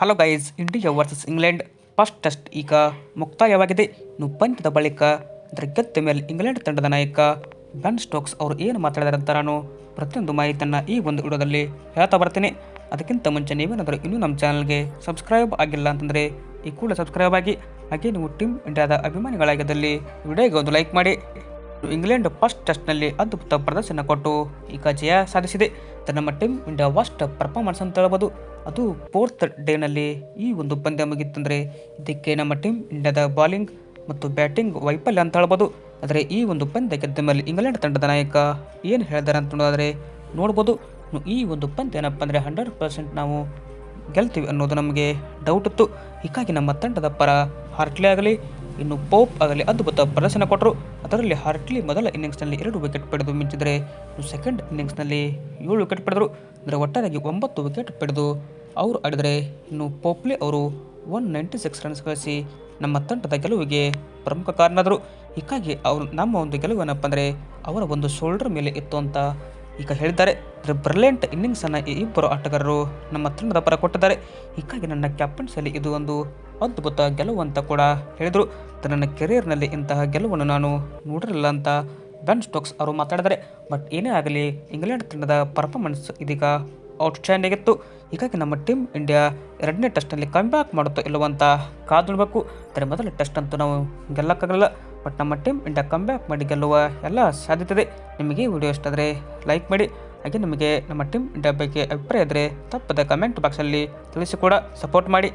Hello guys India versus England first test ಈಗ ಮುಕ್ತಾಯವಾಗಿದೆ. ಇನ್ನು ಪಂದ್ಯದ ಬಳಿಕ ಅದರ ಗೆದ್ದ ಮೇಲೆ ಇಂಗ್ಲೆಂಡ್ ತಂಡದ ನಾಯಕ ಬೆನ್ ಸ್ಟೋಕ್ಸ್ ಅವರು ಏನು ಮಾತಾಡಿದಾರೆ ಅಂತ ನಾನು ಪ್ರತಿಯೊಂದು ಮಾಹಿತಿಯನ್ನು ಈ ಒಂದು ವಿಡಿಯೋದಲ್ಲಿ ಹೇಳ್ತಾ ಬರ್ತೀನಿ. ಅದಕ್ಕಿಂತ ಮುಂಚೆ ನೀವೇನಾದರೂ ಇನ್ನೂ ನಮ್ಮ ಚಾನಲ್ಗೆ ಸಬ್ಸ್ಕ್ರೈಬ್ ಆಗಿಲ್ಲ ಅಂತಂದರೆ ಈ ಕೂಡ ಸಬ್ಸ್ಕ್ರೈಬ್ ಆಗಿ, ಹಾಗೆ ನೀವು ಟೀಮ್ ಇಂಡಿಯಾದ ಅಭಿಮಾನಿಗಳಾಗಿದ್ದಲ್ಲಿ ವಿಡಿಯೋಗೆ ಒಂದು ಲೈಕ್ ಮಾಡಿ. ಇಂಗ್ಲೆಂಡ್ ಫಸ್ಟ್ ಟೆಸ್ಟ್ನಲ್ಲಿ ಅದ್ಭುತ ಪ್ರದರ್ಶನ ಕೊಟ್ಟು ಈಗ ಜಯ ಸಾಧಿಸಿದೆ. ನಮ್ಮ ಟೀಮ್ ಇಂಡಿಯಾ ವರ್ಸ್ಟ್ ಪರ್ಫಾರ್ಮೆನ್ಸ್ ಅಂತ ಹೇಳ್ಬೋದು. ಅದು ಫೋರ್ತ್ ಡೇನಲ್ಲಿ ಈ ಒಂದು ಪಂದ್ಯ ಮುಗಿತಂದರೆ ಇದಕ್ಕೆ ನಮ್ಮ ಟೀಮ್ ಇಂಡಿಯಾದ ಬಾಲಿಂಗ್ ಮತ್ತು ಬ್ಯಾಟಿಂಗ್ ವೈಫಲ್ಯ ಅಂತ ಹೇಳ್ಬೋದು. ಆದರೆ ಈ ಒಂದು ಪಂದ್ಯ ಗೆದ್ದ ಮೇಲೆ ಇಂಗ್ಲೆಂಡ್ ತಂಡದ ನಾಯಕ ಏನು ಹೇಳಿದಾರೆ ಅಂತ ನೋಡಿದ್ರೆ ನೋಡ್ಬೋದು. ಈ ಒಂದು ಪಂದ್ಯ ಏನಪ್ಪ ಅಂದರೆ ಹಂಡ್ರೆಡ್ ಪರ್ಸೆಂಟ್ ನಾವು ಗೆಲ್ತೀವಿ ಅನ್ನೋದು ನಮಗೆ ಡೌಟ್ ಇತ್ತು. ಹೀಗಾಗಿ ನಮ್ಮ ತಂಡದ ಪರ ಹಾರ್ಟ್ಲಿ ಆಗಲಿ ಇನ್ನು ಪೋಪ್ ಅದರಲ್ಲಿ ಅದ್ಭುತ ಪ್ರದರ್ಶನ ಕೊಟ್ಟರು ಅದರಲ್ಲಿ ಹಾರ್ಟ್ಲಿ ಮೊದಲ ಇನ್ನಿಂಗ್ಸ್ನಲ್ಲಿ ಎರಡು ವಿಕೆಟ್ ಪಡೆದು ಮಿಂಚಿದರೆ ಸೆಕೆಂಡ್ ಇನ್ನಿಂಗ್ಸ್ನಲ್ಲಿ ಏಳು ವಿಕೆಟ್ ಪಡೆದರು. ಅಂದರೆ ಒಟ್ಟಾರೆಯಾಗಿ ಒಂಬತ್ತು ವಿಕೆಟ್ ಪಡೆದು ಅವರು ಆಡಿದರೆ, ಇನ್ನು ಪೋಪ್ಲಿ ಅವರು ಒನ್ ನೈಂಟಿ ಸಿಕ್ಸ್ ರನ್ಸ್ ಗಳಿಸಿ ನಮ್ಮ ತಂಡದ ಗೆಲುವಿಗೆ ಪ್ರಮುಖ ಕಾರಣದರು. ಹೀಗಾಗಿ ಅವರು ನಮ್ಮ ಒಂದು ಗೆಲುವು ಏನಪ್ಪ ಅಂದರೆ, ಅವರ ಒಂದು ಶೋಲ್ಡರ್ ಮೇಲೆ ಇತ್ತು ಅಂತ ಈಗ ಹೇಳಿದ್ದಾರೆ. ಅಂದರೆ ಬ್ರಿಲಿಯಂಟ್ ಇನ್ನಿಂಗ್ಸನ್ನು ಈ ಇಬ್ಬರು ಆಟಗಾರರು ನಮ್ಮ ತಂಡದ ಪರ ಕೊಟ್ಟಿದ್ದಾರೆ. ಹೀಗಾಗಿ ನನ್ನ ಕ್ಯಾಪ್ಟನ್ಸಲ್ಲಿ ಇದು ಒಂದು ಅದ್ಭುತ ಗೆಲುವು ಅಂತ ಕೂಡ ಹೇಳಿದರು. ತನ್ನ ಕೆರಿಯರ್ನಲ್ಲಿ ಇಂತಹ ಗೆಲುವನ್ನು ನಾನು ನೋಡಿರಲಿಲ್ಲ ಅಂತ ಬೆನ್ ಸ್ಟೋಕ್ಸ್ ಅವರು ಮಾತಾಡಿದರೆ ಬಟ್ ಏನೇ ಆಗಲಿ, ಇಂಗ್ಲೆಂಡ್ ತಂಡದ ಪರ್ಫಾರ್ಮೆನ್ಸ್ ಇದೀಗ ಔಟ್ಸ್ಟ್ಯಾಂಡಿಂಗ್ ಇತ್ತು ಹೀಗಾಗಿ ನಮ್ಮ ಟೀಮ್ ಇಂಡಿಯಾ ಎರಡನೇ ಟೆಸ್ಟ್ನಲ್ಲಿ ಕಮ್ಬ್ಯಾಕ್ ಮಾಡುತ್ತೋ ಇಲ್ಲವಂತ ಅಂತ ಕಾದು ನೋಡಬೇಕು. ಆದರೆ ಮೊದಲ ಟೆಸ್ಟ್ ಅಂತೂ ನಾವು ಗೆಲ್ಲಕ್ಕಾಗಲ್ಲ ಬಟ್ ನಮ್ಮ ಟೀಮ್ ಇಂಡಿಯಾ ಕಮ್ಬ್ಯಾಕ್ ಮಾಡಿ ಗೆಲ್ಲುವ ಎಲ್ಲ ಸಾಧ್ಯತೆ ಇದೆ. ನಿಮಗೆ ಈ ವಿಡಿಯೋ ಇಷ್ಟ ಆದರೆ ಲೈಕ್ ಮಾಡಿ. ಹಾಗೆ ನಿಮಗೆ ನಮ್ಮ ಟೀಮ್ ಇಂಡಿಯಾ ಬಗ್ಗೆ ಅಭಿಪ್ರಾಯ ಇದ್ದರೆ ತಪ್ಪದ ಕಮೆಂಟ್ ಬಾಕ್ಸಲ್ಲಿ ತಿಳಿಸಿ ಕೂಡ ಸಪೋರ್ಟ್ ಮಾಡಿ.